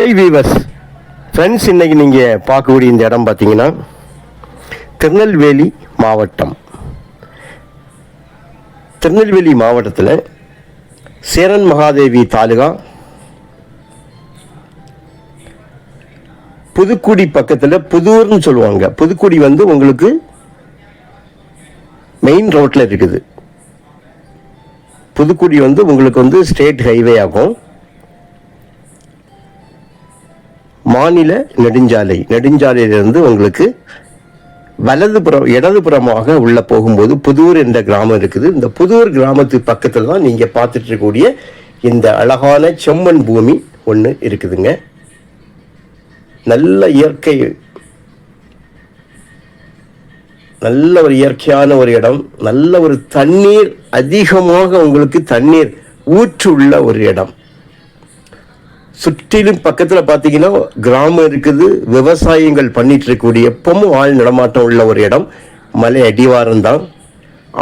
Hey viewers friends இன்னைக்கு நீங்கள் பார்க்கக்கூடிய இந்த இடம் பார்த்தீங்கன்னா திருநெல்வேலி மாவட்டம். திருநெல்வேலி மாவட்டத்தில் சேரன் மகாதேவி தாலுகா புதுக்குடி பக்கத்தில் புதூர்னு சொல்லுவாங்க. புதுக்குடி வந்து உங்களுக்கு மெயின் ரோட்டில் இருக்குது. புதுக்குடி வந்து உங்களுக்கு வந்து ஸ்டேட் ஹைவே ஆகும். மாநில நெடுஞ்சாலை. நெடுஞ்சாலையிலிருந்து உங்களுக்கு வலதுபுறம் இடதுபுறமாக உள்ள போகும்போது புதூர் என்ற கிராமம் இருக்குது. இந்த புதூர் கிராமத்து பக்கத்தில் தான் நீங்கள் பார்த்துட்டு இருக்கக்கூடிய இந்த அழகான செம்மண் பூமி ஒன்று இருக்குதுங்க. நல்ல இயற்கை நல்ல ஒரு இயற்கையான ஒரு இடம் நல்ல ஒரு தண்ணீர் அதிகமாக உங்களுக்கு தண்ணீர் ஊற்றுள்ள ஒரு இடம். சுற்றிலும் பக்கத்தில் பார்த்தீங்கன்னா கிராமம் இருக்குது. விவசாயங்கள் பண்ணிட்டு இருக்கக்கூடிய எப்பவும் ஆள் நடமாட்டம் உள்ள ஒரு இடம். மலை அடிவாரம் தான்.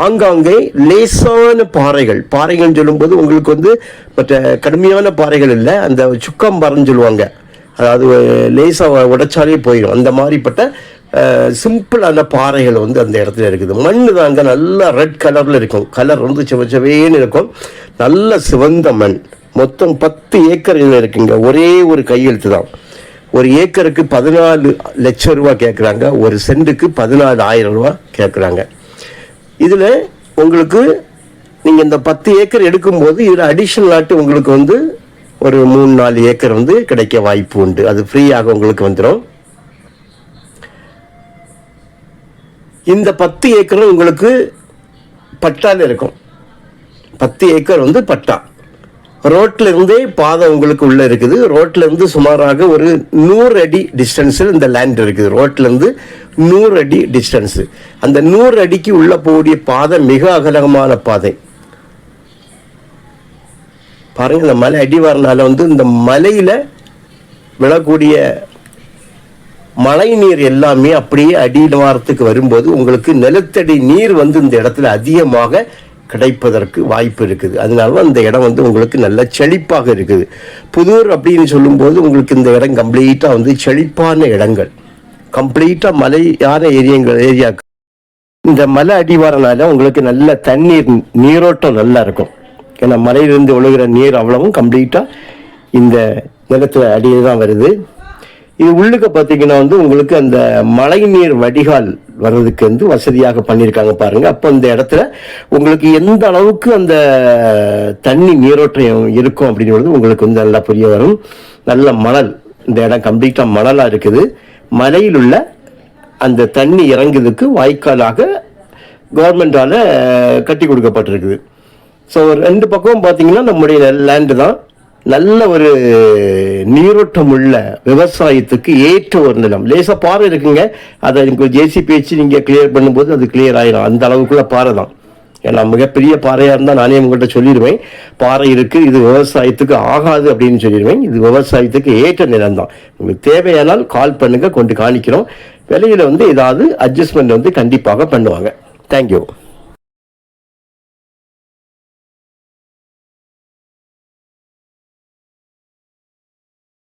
ஆங்காங்கே லேசான பாறைகள். பாறைகள்னு சொல்லும்போது உங்களுக்கு வந்து மற்ற கடுமையான பாறைகள் இல்லை. அந்த சுக்கம்பாறைன்னு சொல்லுவாங்க. அதாவது லேசாக உடைச்சாலே போயிடும். அந்த மாதிரிப்பட்ட சிம்பிளான பாறைகள் வந்து அந்த இடத்துல இருக்குது. மண் தாங்க நல்லா ரெட் கலரில் இருக்கும். கலர் வந்து சிவச்சவேன்னு இருக்கும். நல்ல சிவந்த மண். மொத்தம் பத்து ஏக்கர் இதில் இருக்குங்க. ஒரே ஒரு கையெழுத்து தான். ஒரு ஏக்கருக்கு பதினாலு லட்சம் ரூபா கேட்குறாங்க ஒரு சென்ட்டுக்கு பதினாலு ஆயிரம் ரூபா கேட்குறாங்க இதில் உங்களுக்கு நீங்கள் இந்த பத்து ஏக்கர் எடுக்கும்போது இதில் அடிஷ்னல் ஆட்டு உங்களுக்கு வந்து ஒரு மூணு நாலு ஏக்கர் வந்து கிடைக்க வாய்ப்பு உண்டு. அது ஃப்ரீயாக உங்களுக்கு வந்துடும் இந்த பத்து ஏக்கரும் உங்களுக்கு பட்டால இருக்கும். பத்து ஏக்கர் வந்து பட்டா. ரோட்ல இருந்தே பாதை உங்களுக்கு உள்ள இருக்குது. ரோட்ல இருந்து சுமாராக ஒரு நூறு அடி டிஸ்டன்ஸில் இந்த லேண்ட் இருக்குது. ரோட்ல இருந்து நூறு அடி டிஸ்டன்ஸ் அந்த நூறு அடிக்கு உள்ள போகக்கூடிய பாதை மிக அகலமான பாதை. பாருங்க இந்த மலை அடிவாரனால வந்து இந்த மலையில விழக்கூடிய மழை நீர் எல்லாமே அப்படியே அடிவாரத்துக்கு வரும்போது உங்களுக்கு நிலத்தடி நீர் வந்து இந்த இடத்துல அதிகமாக கிடைப்பதற்கு வாய்ப்பு இருக்குது. அதனால தான் இந்த இடம் வந்து உங்களுக்கு நல்ல செழிப்பாக இருக்குது. புதூர் அப்படின்னு சொல்லும்போது உங்களுக்கு இந்த இடம் கம்ப்ளீட்டாக வந்து செழிப்பான இடங்கள். கம்ப்ளீட்டாக மலையான ஏரியங்கள் ஏரியா இந்த மலை அடிவாரனால உங்களுக்கு நல்ல தண்ணீர் நீரோட்டம் நல்லா இருக்கும். ஏன்னா மலையிலிருந்து ஒழுகிற நீர் அவ்வளவும் கம்ப்ளீட்டாக இந்த நிலத்தில் அடியே தான் வருது. இது உள்ளுக்க பார்த்தீங்கன்னா வந்து உங்களுக்கு அந்த மழை நீர் வடிகால் வர்றதுக்கு வந்து வசதியாக பண்ணியிருக்காங்க பாருங்க. அப்போ அந்த இடத்துல உங்களுக்கு எந்த அளவுக்கு அந்த தண்ணி நீரோட்டம் இருக்கும் அப்படிங்கிறது உங்களுக்கு வந்து நல்லா புரிய வரும். நல்ல மணல் இந்த இடம் கம்ப்ளீட்டாக மணலாக இருக்குது. மலையில் உள்ள அந்த தண்ணி இறங்குறதுக்கு வாய்க்காலாக கவர்மெண்டால் கட்டி கொடுக்கப்பட்டிருக்குது. ஸோ ரெண்டு பக்கமும் பார்த்தீங்கன்னா நம்முடைய லேண்டு தான். நல்ல ஒரு நீரோட்டம் உள்ள விவசாயத்துக்கு ஏற்ற ஒரு நிலம். லேசாக பாறை இருக்குங்க. அதை எனக்கு ஜேசிபி வச்சு நீங்கள் கிளியர் பண்ணும்போது அது கிளியர் ஆகிடும் அந்த அளவுக்குள்ள பாறை தான். ஏன்னா மிகப்பெரிய பாறையாக இருந்தால் நானே உங்கள்கிட்ட சொல்லிடுவேன். பாறை இருக்குது இது விவசாயத்துக்கு ஆகாது அப்படின்னு சொல்லிடுவேன். இது விவசாயத்துக்கு ஏற்ற நிலம் தான். உங்களுக்கு தேவையானால் கால் பண்ணுங்கள் கொண்டு காணிக்கிறோம். விலையில் வந்து ஏதாவது அட்ஜஸ்ட்மெண்ட் வந்து கண்டிப்பாக பண்ணுவாங்க. தேங்க்யூ